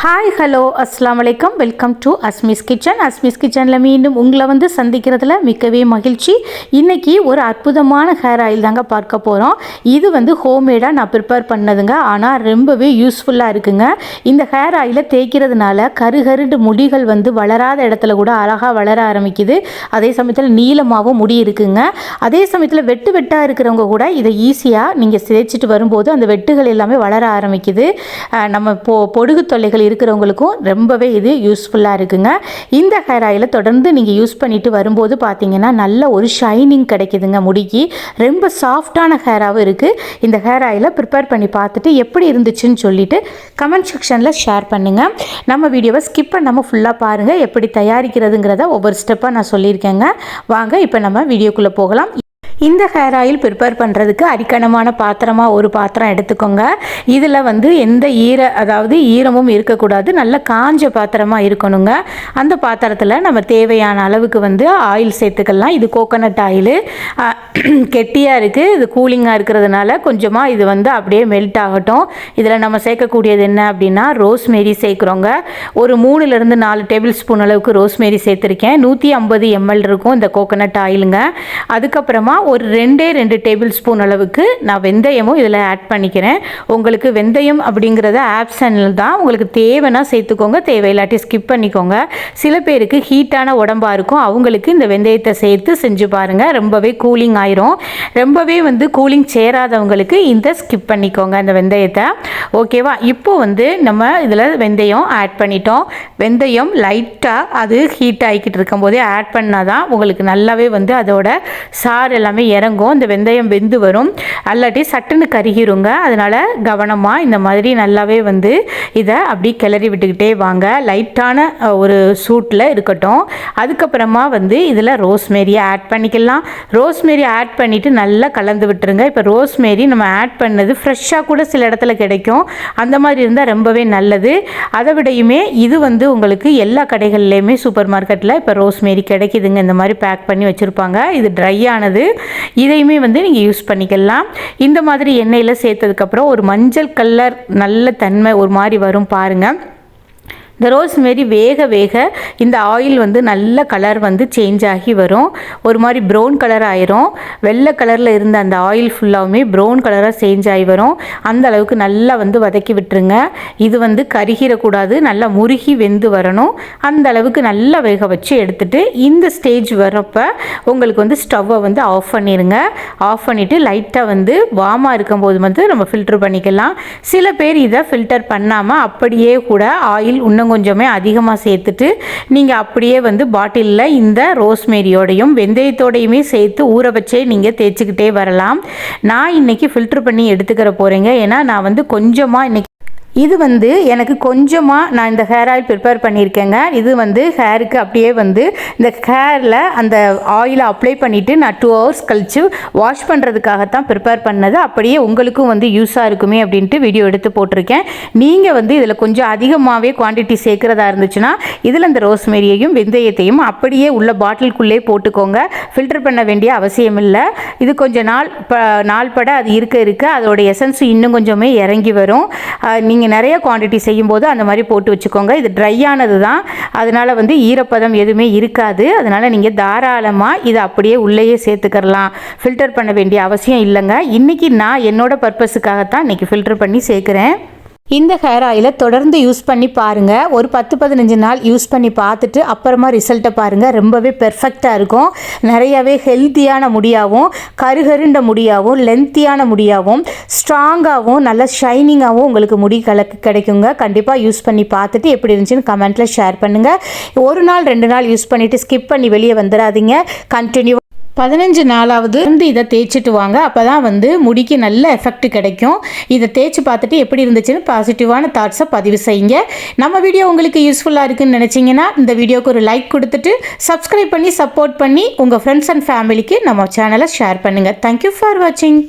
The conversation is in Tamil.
ஹாய் ஹலோ அஸ்லாம் வலைக்கம் welcome to Asmi's kitchen Asmi's கிச்சனில் மீண்டும் உங்களை வந்து சந்திக்கிறதுல மிக்கவே மகிழ்ச்சி. இன்றைக்கி ஒரு அற்புதமான ஹேர் ஆயில் தாங்க பார்க்க போகிறோம் இது வந்து ஹோம்மேடாக நான் ப்ரிப்பேர் பண்ணதுங்க. ஆனால் ரொம்பவே யூஸ்ஃபுல்லாக இருக்குங்க. இந்த ஹேர் ஆயிலை தேய்க்கிறதுனால கருகருண்டு முடிகள் வந்து வளராத இடத்துல கூட அழகாக வளர ஆரம்பிக்குது. அதே சமயத்தில் நீளமாகவும் முடி இருக்குங்க. அதே சமயத்தில் வெட்டு வெட்டாக இருக்கிறவங்க கூட இதை ஈஸியாக நீங்கள் தேய்ச்சிட்டு வரும்போது அந்த வெட்டுகள் எல்லாமே வளர ஆரம்பிக்குது. நம்ம பொ பொடுகு தொல்லைகள் இருக்கிறவங்களுக்கும் ரொம்பவே இது யூஸ்ஃபுல்லாக இருக்குங்க. இந்த ஹேர் ஆயிலை தொடர்ந்து நீங்கள் யூஸ் பண்ணிட்டு வரும்போது பார்த்தீங்கன்னா நல்ல ஒரு ஷைனிங் கிடைக்குதுங்க முடிக்கு. ரொம்ப சாஃப்டான ஹேராகவும் இருக்குது இந்த ஹேர் ஆயிலை ப்ரிப்பேர் பண்ணி பார்த்துட்டு எப்படி இருந்துச்சுன்னு சொல்லிட்டு கமெண்ட் செக்ஷனில் ஷேர் பண்ணுங்கள் நம்ம வீடியோவை ஸ்கிப் பண்ணாமல் ஃபுல்லாக பாருங்கள் எப்படி தயாரிக்கிறதுங்கிறத ஒவ்வொரு ஸ்டெப்பாக நான் சொல்லியிருக்கேங்க. வாங்க இப்போ நம்ம வீடியோக்குள்ளே போகலாம். இந்த ஹேர் ஆயில் ப்ரிப்பேர் பண்ணுறதுக்கு அடிக்கணமான பாத்திரமாக ஒரு பாத்திரம் எடுத்துக்கோங்க. இதில் வந்து எந்த ஈர அதாவது ஈரமும் இருக்கக்கூடாது. நல்ல காஞ்ச பாத்திரமாக இருக்கணுங்க. அந்த பாத்திரத்தில் நம்ம தேவையான அளவுக்கு வந்து ஆயில் சேர்த்துக்கலாம். இது கோகோனட் ஆயில் கெட்டியாக இருக்குது இது கூலிங்காக இருக்கிறதுனால கொஞ்சமாக இது வந்து அப்படியே மெல்ட் ஆகட்டும். இதில் நம்ம சேர்க்கக்கூடியது என்ன அப்படின்னா ரோஸ்மேரி சேர்க்குறோங்க. ஒரு மூணுலேருந்து நாலு டேபிள் ஸ்பூன் அளவுக்கு ரோஸ்மேரி சேர்த்துருக்கேன். நூற்றி ஐம்பது எம்எல் இருக்கும் இந்த கோகோனட் ஆயிலுங்க அதுக்கப்புறமா ஒரு ரெண்டே ரெண்டு டேபிள் ஸ்பூன் அளவுக்கு நான் வெந்தயமும் இதில் ஆட் பண்ணிக்கிறேன். உங்களுக்கு வெந்தயம் அப்படிங்கிறத ஆப்ஷனில் தான் உங்களுக்கு தேவைன்னா சேர்த்துக்கோங்க. தேவையில்லாட்டி ஸ்கிப் பண்ணிக்கோங்க. சில பேருக்கு ஹீட்டான உடம்பா இருக்கும். அவங்களுக்கு இந்த வெந்தயத்தை சேர்த்து செஞ்சு பாருங்கள் ரொம்பவே கூலிங் ஆயிரும். ரொம்பவே வந்து கூலிங் சேராதவங்களுக்கு இந்த ஸ்கிப் பண்ணிக்கோங்க இந்த வெந்தயத்தை. ஓகேவா இப்போ வந்து நம்ம இதில் வெந்தயம் ஆட் பண்ணிட்டோம். வெந்தயம் லைட்டாக அது ஹீட் ஆகிக்கிட்டு இருக்கும்போதே ஆட் பண்ணால் தான் உங்களுக்கு நல்லாவே வந்து அதோட சாறு எல்லாமே இறங்கும். இந்த வெந்தயம் வெந்து வரும். அல்லாட்டி சட்டுன்னு கருகிருங்க. அதனால் கவனமாக இந்த மாதிரி நல்லாவே வந்து இதை அப்படி கிளறி விட்டுக்கிட்டே வாங்க. லைட்டான ஒரு சூட்டில் இருக்கட்டும். அதுக்கப்புறமா வந்து இதில் ரோஸ்மேரியை ஆட் பண்ணிக்கலாம். ரோஸ்மேரி ஆட் பண்ணிவிட்டு நல்லா கலந்து விட்டுருங்க. இப்போ ரோஸ்மேரி நம்ம ஆட் பண்ணது ஃப்ரெஷ்ஷாக கூட சில இடத்துல கிடைக்கும். அந்த மாதிரி இருந்தால் ரொம்பவே நல்லது. அதை விடையுமே இது வந்து உங்களுக்கு எல்லா கடைகள்லையுமே சூப்பர் மார்க்கெட்டில் இப்போ ரோஸ்மேரி கிடைக்குதுங்க. இந்த மாதிரி பேக் பண்ணி வச்சுருப்பாங்க. இது ட்ரை ஆனது. இதையுமே வந்து நீங்கள் யூஸ் பண்ணிக்கலாம். இந்த மாதிரி எண்ணெயில் சேர்த்ததுக்கப்புறம் ஒரு மஞ்சள் கலர் நல்ல தன்மை ஒரு மாதிரி வரும் பாருங்கள் இந்த ரோஸ்மேரி வேக வேக இந்த ஆயில் வந்து நல்ல கலர் வந்து சேஞ்ச் ஆகி வரும். ஒரு மாதிரி ப்ரௌன் கலர் ஆயிரும். வெள்ளை கலரில் இருந்த அந்த ஆயில் ஃபுல்லாகவுமே ப்ரௌன் கலராக சேஞ்ச் ஆகி வரும். அந்த அளவுக்கு நல்லா வந்து வதக்கி விட்டுருங்க. இது வந்து கருகிடக்கூடாது நல்லா முருகி வெந்து வரணும். அந்த அளவுக்கு நல்லா வேக வச்சு எடுத்துட்டு இந்த ஸ்டேஜ் வரப்போ உங்களுக்கு வந்து ஸ்டவ்வை வந்து ஆஃப் பண்ணிடுங்க ஆஃப் பண்ணிவிட்டு லைட்டாக வந்து வாமாக இருக்கும்போது வந்து நம்ம ஃபில்டர் பண்ணிக்கலாம். சில பேர் இதை ஃபில்டர் பண்ணாமல் அப்படியே கூட ஆயில் இன்னும் கொஞ்சமே அதிகமாக சேர்த்துட்டு நீங்கள் அப்படியே வந்து பாட்டிலில் இந்த ரோஸ்மேரியோடையும் வெந்தயத்தோடையுமே சேர்த்து ஊற வச்சே நீங்கள் தேய்ச்சிக்கிட்டே வரலாம். நான் இன்னைக்கு ஃபில்ட்ரு பண்ணி எடுத்துக்கிற போகிறேங்க ஏன்னா நான் வந்து கொஞ்சமாக இன்னைக்கு இது வந்து எனக்கு கொஞ்சமாக நான் இந்த ஹேர் ஆயில் ப்ரிப்பேர் பண்ணியிருக்கேங்க. இது வந்து ஹேருக்கு அப்படியே வந்து இந்த ஹேரில் அந்த ஆயிலை அப்ளை பண்ணிவிட்டு நான் டூ ஹவர்ஸ் கழித்து வாஷ் பண்ணுறதுக்காகத்தான் ப்ரிப்பேர் பண்ணது. அப்படியே உங்களுக்கும் வந்து யூஸாக இருக்குமே அப்படின்ட்டு வீடியோ எடுத்து போட்டிருக்கேன். நீங்கள் வந்து இதில் கொஞ்சம் அதிகமாகவே குவான்டிட்டி சேர்க்குறதா இருந்துச்சுன்னா இதில் இந்த ரோஸ்மேரியையும் வெந்தயத்தையும் அப்படியே உள்ள பாட்டிலுக்குள்ளே போட்டுக்கோங்க. ஃபில்டர் பண்ண வேண்டிய அவசியம் இல்லை. இது கொஞ்சம் நாள் ப நாள் பட அது இருக்க இருக்க அதோட எசன்ஸ் இன்னும் கொஞ்சமே இறங்கி வரும். நீங்கள் நிறைய குவான்டிட்டி செய்யும்போது அந்த மாதிரி போட்டு வச்சுக்கோங்க. இது ட்ரை ஆனது தான் அதனால் வந்து ஈரப்பதம் எதுவுமே இருக்காது. அதனால் நீங்கள் தாராளமாக இதை அப்படியே உள்ளேயே சேர்த்துக்கிறலாம். ஃபில்டர் பண்ண வேண்டிய அவசியம் இல்லைங்க. இன்றைக்கி நான் என்னோட பர்பஸுக்காகத்தான் இன்றைக்கி ஃபில்டர் பண்ணி சேர்க்குறேன். இந்த ஹேர் ஆயிலை தொடர்ந்து யூஸ் பண்ணி பாருங்கள் ஒரு பத்து பதினஞ்சு நாள் யூஸ் பண்ணி பார்த்துட்டு அப்புறமா ரிசல்ட்டை பாருங்கள் ரொம்பவே பெர்ஃபெக்டாக இருக்கும். நிறையவே ஹெல்த்தியான முடியாகவும் கருகருண்ட முடியாகவும் லென்த்தியான முடியாகவும் ஸ்ட்ராங்காகவும் நல்ல ஷைனிங்காகவும் உங்களுக்கு முடி கலக்கு கிடைக்குங்க. கண்டிப்பாக யூஸ் பண்ணி பார்த்துட்டு எப்படி இருந்துச்சுன்னு கமெண்ட்டில் ஷேர் பண்ணுங்கள் ஒரு நாள் ரெண்டு நாள் யூஸ் பண்ணிவிட்டு ஸ்கிப் பண்ணி வெளியே வந்துடாதீங்க. கண்டினியூ பதினஞ்சு நாளாவது வந்து இதை தேய்ச்சிட்டு வாங்க. அப்போ தான் வந்து முடிக்கு நல்ல எஃபெக்ட் கிடைக்கும். இதை தேய்ச்சி பார்த்துட்டு எப்படி இருந்துச்சுன்னு பாசிட்டிவான தாட்ஸை பதிவு செய்யுங்க. நம்ம வீடியோ உங்களுக்கு யூஸ்ஃபுல்லாக இருக்குன்னு நினச்சிங்கன்னா இந்த வீடியோக்கு ஒரு லைக் கொடுத்துட்டு சப்ஸ்கிரைப் பண்ணி சப்போர்ட் பண்ணி உங்கள் ஃப்ரெண்ட்ஸ் அண்ட் ஃபேமிலிக்கு நம்ம சேனலை ஷேர் பண்ணுங்கள் தேங்க்யூ ஃபார் வாட்சிங்